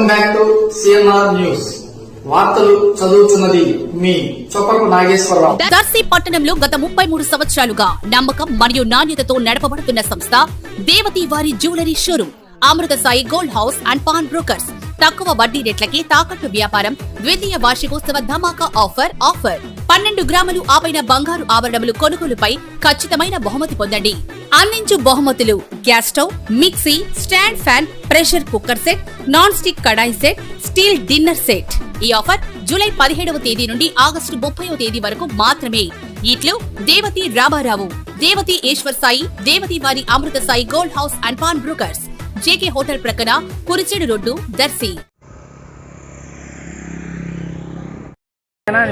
Welcome back to CNR news వార్తలు చదువుతున్నది మీ చొప్పకు నాగేశ్వరరావు. దర్శి పట్టణంలో గత ముప్పై మూడు సంవత్సరాలుగా నమ్మకం మరియు నాణ్యతతో నడపబడుతున్న సంస్థ దేవతి వారి jewellery showroom Amrutha Sai gold house and pawn brokers. తక్కువ వడ్డీ రేట్లకి తాకట్టు వ్యాపారం ద్వితీయ వార్షికోత్సవ ధమాకా ఆఫర్ ఆఫర్. పన్నెండు గ్రాములు ఆపైన బంగారు ఆభరణములు కొనుగోలుపై ఖచ్చితమైన బహుమతి పొందండి. అందించు బహుమతులు gas stove mixie stand fan pressure cooker set non stick కడాయి సెట్ స్టీల్ డిన్నర్ సెట్. ఈ ఆఫర్ జూలై పదిహేడవ తేదీ నుండి ఆగస్టు ముప్పైవ తేదీ వరకు మాత్రమే. ఇట్లు దేవతి రామారావు దేవతి ఈశ్వర్ సాయి దేవతి వారి Amrutha Sai gold house and pawn brokers. JK hotel ప్రక్కన కురిచేడు రోడ్డు దర్శి.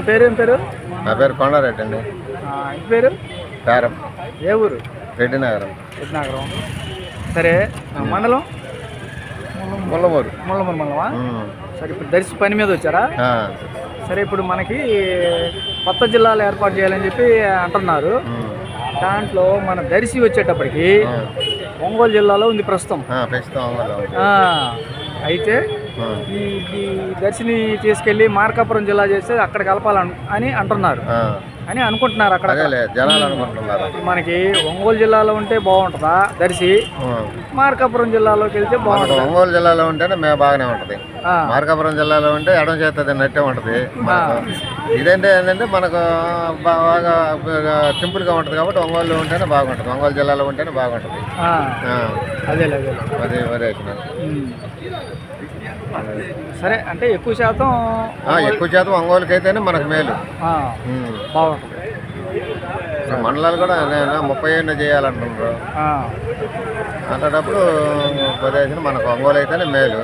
పేరు ఏం పేరు? నా పేరు కొండారెడ్డి అండి. పేరు? పేరం. ఏ ఊరు? రెడ్డి నగరం రత్నాగరం సరే ఆ, మండలం? ముల్లమూరు. ముళ్ళమూరు మండలమా. సరే ఇప్పుడు దర్శి పని మీద వచ్చారా? సరే ఇప్పుడు మనకి కొత్త జిల్లాలు ఏర్పాటు చేయాలని చెప్పి అంటున్నారు. దాంట్లో మన దర్శి వచ్చేటప్పటికి ఒంగోలు జిల్లాలో ఉంది ప్రస్తుతం. అయితే ఈ దర్శిని తీసుకెళ్ళి మార్కాపురం జిల్లా చేస్తే అక్కడ కలపాలని అని అంటున్నారు. అని అనుకుంటున్నారు అక్కడ. జనాలు అనుకుంటున్నారు. మనకి ఒంగోలు జిల్లాలో ఉంటే బాగుంటుందా? దర్శి. మార్కాపురం జిల్లాలోకి వెళ్తే బాగుంటుందా? ఒంగోలు జిల్లాలో ఉంటేనే మే బాగానే ఉంటుంది. మార్కాపురం జిల్లాలో ఉంటే ఎడం చేస్తుంది నట్టే ఉంటుంది ఇదంటే ఏంటంటే మనకు బాగా సింపుల్గా ఉంటుంది కాబట్టి ఒంగోలు ఉంటేనే బాగుంటుంది. ఒంగోలు జిల్లాలో ఉంటేనే బాగుంటుంది. అది. ఉమ్. సరే అంటే ఎక్కువ శాతం ఎక్కువ శాతం ఒంగోలుకి అయితేనే మనకు మేలు. బాగుంటుంది ఇప్పుడు మండలాలు కూడా నేను ముప్పై ఏళ్ళు చేయాలంటున్నారు ఆ, అలాంటప్పుడు ప్రదేశం మనకు ఒంగోలు అయితేనే మేలు.